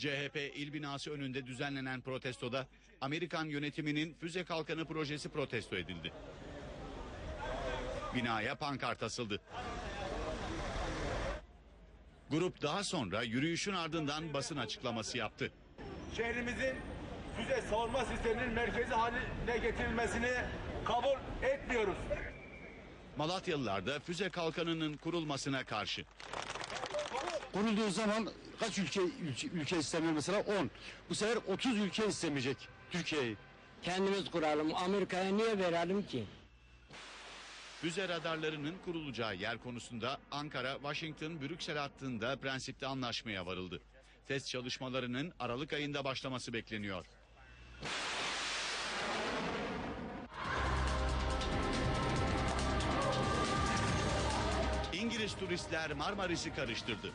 CHP il binası önünde düzenlenen protestoda Amerikan yönetiminin füze kalkanı projesi protesto edildi. Binaya pankart asıldı. Grup daha sonra yürüyüşün ardından basın açıklaması yaptı. şehrimizin füze savunma sisteminin merkezi haline getirilmesini kabul etmiyoruz. Malatyalılar da füze kalkanının kurulmasına karşı. Kurulduğu zaman kaç ülke ülke, ülke istemiyor mesela 10. Bu sefer 30 ülke istemeyecek Türkiye'yi. Kendimiz kuralım. Amerika'ya niye verelim ki? Füze radarlarının kurulacağı yer konusunda Ankara, Washington, Brüksel hattında prensipte anlaşmaya varıldı. Test çalışmalarının Aralık ayında başlaması bekleniyor. İngiliz turistler Marmaris'i karıştırdı.